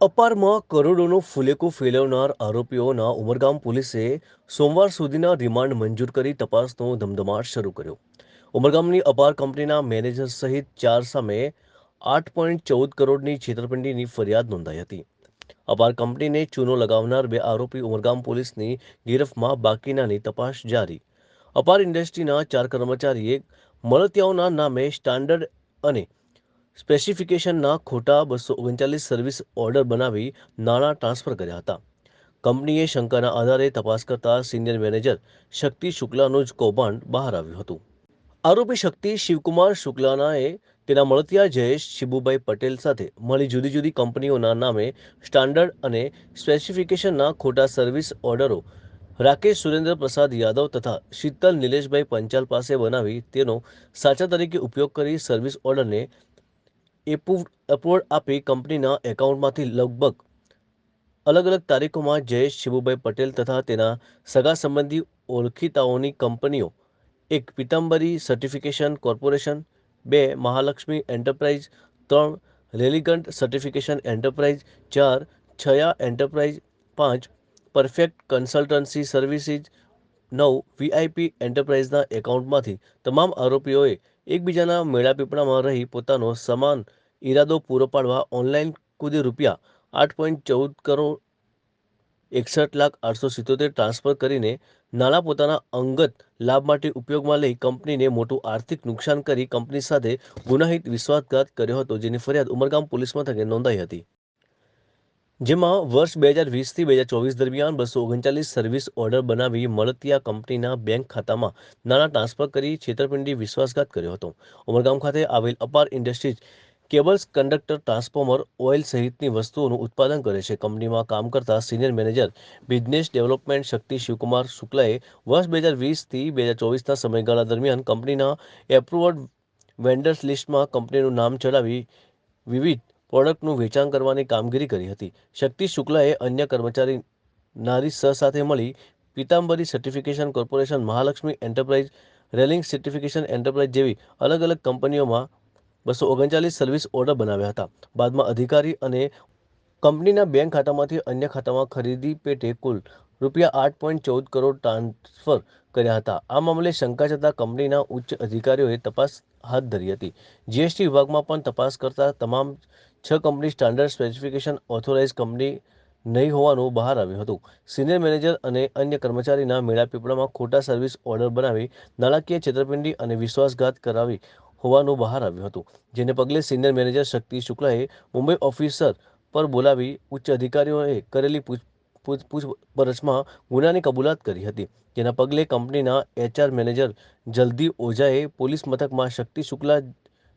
અપારમાં કરોડોનું ફુલેકું ફેલાવનાર આરોપીઓના ઉમરગામ પોલીસે સોમવાર સુધીના રિમાન્ડ મંજૂર કરી તપાસનો ધમધમાટ શરૂ કર્યો. ઉમરગામની અપાર કંપનીના મેનેજર સહિત ચાર સામે આઠ પોઈન્ટ ચૌદ કરોડની છેતરપિંડીની ફરિયાદ નોંધાઈ હતી. અપાર કંપનીને ચૂનો લગાવનાર બે આરોપી ઉમરગામ પોલીસની ગિરફમાં બાકીનાની તપાસ જારી. અપાર ઇન્ડસ્ટ્રીના ચાર કર્મચારીએ મળતિયાઓના નામે સ્ટાન્ડર્ડ અને સ્પેસિફિકેશનના ખોટા બસો ઓગણચાલીસ સર્વિસ ઓર્ડર બનાવી નાણાં ટ્રાન્સફર કર્યા હતા. કંપનીએ શંકાના આધારે તપાસ કરતા સિનિયર મેનેજર શક્તિ શુક્લાનું જ કૌભાંડ બહાર આવ્યું હતું. આરોપી શક્તિ શિવકુમાર શુક્લાનાએ તેના મળતિયા જયેશ શિબુભાઈ પટેલ સાથે મળી જુદી જુદી કંપનીઓના નામે સ્ટાન્ડર્ડ અને સ્પેસિફિકેશનના ખોટા સર્વિસ ઓર્ડરો રાકેશ સુરેન્દ્ર પ્રસાદ યાદવ તથા શીતલ નિલેશભાઈ પંચાલ પાસે બનાવી તેનો સાચા તરીકે ઉપયોગ કરી સર્વિસ ઓર્ડરને એપ્રુવ અપવર્ડ આપી કંપનીના એકાઉન્ટમાંથી લગભગ અલગ અલગ તારીખોમાં જયેશ, શિવુભાઈ પટેલ તથા તેના સગા સંબંધી ઓળખીતાઓની કંપનીઓ, એક પિતાંબરી સર્ટિફિકેશન કોર્પોરેશન, બે મહાલક્ષ્મી એન્ટરપ્રાઇઝ, ત્રણ રેલિગન્ટ સર્ટિફિકેશન એન્ટરપ્રાઇઝ, ચાર છયા એન્ટરપ્રાઇઝ, પાંચ પરફેક્ટ કન્સલ્ટન્સી સર્વિસીસ, નવ વીઆઈપી એન્ટરપ્રાઇઝના એકાઉન્ટમાંથી તમામ આરોપીઓએ એકબીજાના મેળાપીપળામાં રહી પોતાનો સમાન ઈરાદો પૂરો પાડવા ઓનલાઈન કુદી રૂપિયા આઠ પોઈન્ટ ચૌદ કરોડ એકસઠ લાખ આઠસો સિત્તોતેર ટ્રાન્સફર કરીને નાણાં પોતાના અંગત લાભ માટે ઉપયોગમાં લઈ કંપનીને મોટું આર્થિક નુકસાન કરી કંપની સાથે ગુનાહિત વિશ્વાસઘાત કર્યો હતો, જેની ફરિયાદ ઉમરગામ પોલીસ મથકે નોંધાઈ હતી. જેમાં વર્ષ બે હજાર વીસથી બે હજાર ચોવીસ દરમિયાન બસો ઓગણચાલીસ સર્વિસ ઓર્ડર બનાવી મળતિયા કંપનીના બેંક ખાતામાં નાણાં ટ્રાન્સફર કરી છેતરપિંડી વિશ્વાસઘાત કર્યો હતો. ઉમરગામ ખાતે આવેલ Apar industries cables conductor transformer oil સહિતની વસ્તુઓનું ઉત્પાદન કરે છે. કંપનીમાં કામ કરતા senior manager, business development Shakti Shivkumar શુક્લાએ વર્ષ બે હજાર વીસથી બે હજાર ચોવીસના સમયગાળા દરમિયાન કંપનીના એપ્રુવડ વેન્ડર્સ લિસ્ટમાં કંપનીનું નામ ચડાવી વિવિધ પ્રોડક્ટનું વેચાણ કરવાની કામગીરી કરી હતી. શક્તિ શુક્લાએ અન્ય કર્મચારી નારી સ સાથે મળી Pitambari certification corporation Mahalakshmi enterprise railing certification enterprise જેવી અલગ અલગ કંપનીઓમાં બસો ઓગણચાલીસ સર્વિસ ઓર્ડર બનાવ્યા હતા. બાદમાં અધિકારી અને કંપનીના બેંક ખાતામાંથી અન્ય ખાતામાં ખરીદી પેટે કુલ રૂપિયા આઠ પોઈન્ટ ચૌદ કરોડ ટ્રાન્સફર કર્યા હતા. આ મામલે શંકા જતા કંપનીના ઉચ્ચ અધિકારીઓએ તપાસ હાથ ધરી હતી. જીએસટી વિભાગમાં પણ તપાસ કરતા તમામ છ company standard specification authorise company નહીં હોવાનું બહાર આવ્યું હતું. સિનિયર મેનેજર અને અન્ય કર્મચારીના મેળાપીપળામાં ખોટા સર્વિસ ઓર્ડર બનાવી, નાણાકીય છેતરપિંડી અને વિશ્વાસઘાત કરાવી હોવાનું બહાર આવ્યું હતું. જેને પગલે સિનિયર મેનેજર શક્તિ શુક્લાએ મુંબઈ ઓફિસર પર બોલાવી ઉચ્ચ અધિકારીઓએ કરેલી પૂછપરછમાં ગુનાની કબૂલાત કરી હતી. જેના પગલે કંપનીના એચઆર મેનેજર જલ્દી ઓઝાએ પોલીસ મથકમાં શક્તિ શુક્લા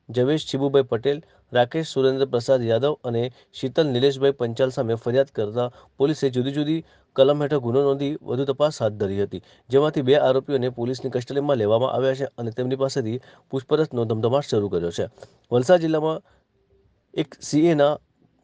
જવેશ શિબુભાઈ પટેલ, રાકેશ સુરેન્દ્ર પ્રસાદ યાદવ અને શીતલ નિલેશભાઈ પંચાલ સામે ફરિયાદ કરતા પોલીસે જુદી જુદી કલમ હેઠળ ગુનો નોંધી વધુ તપાસ હાથ ધરી હતી. જેમાંથી બે આરોપીઓને પોલીસની કસ્ટડીમાં લેવામાં આવ્યા છે અને તેમની પાસેથી પૂછપરછનો ધમધમાટ શરૂ કર્યો છે. વલસાડ જિલ્લામાં એક સીએના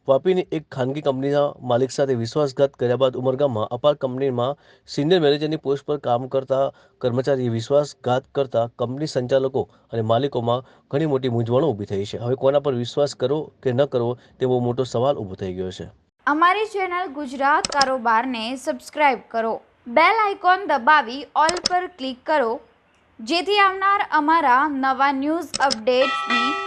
વાપીની એક ખાનગી કંપનીના માલિક સાથે વિશ્વાસઘાત કર્યા બાદ ઉમરગામમાં અપાર કંપનીમાં સિનિયર મેનેજરની પોસ્ટ પર કામ કરતા કર્મચારીએ વિશ્વાસઘાત કરતા કંપની સંચાલકો અને માલિકોમાં ઘણી મોટી મૂંઝવણો ઊભી થઈ છે. હવે કોના પર વિશ્વાસ કરવો કે ન કરવો તેવો મોટો સવાલ ઊભો થઈ ગયો છે. અમારી ચેનલ ગુજરાત કારોબારને સબસ્ક્રાઇબ કરો. બેલ આઇકોન દબાવી ઓલ પર ક્લિક કરો. જેથી આવનાર અમારા નવા ન્યૂઝ અપડેટ્સની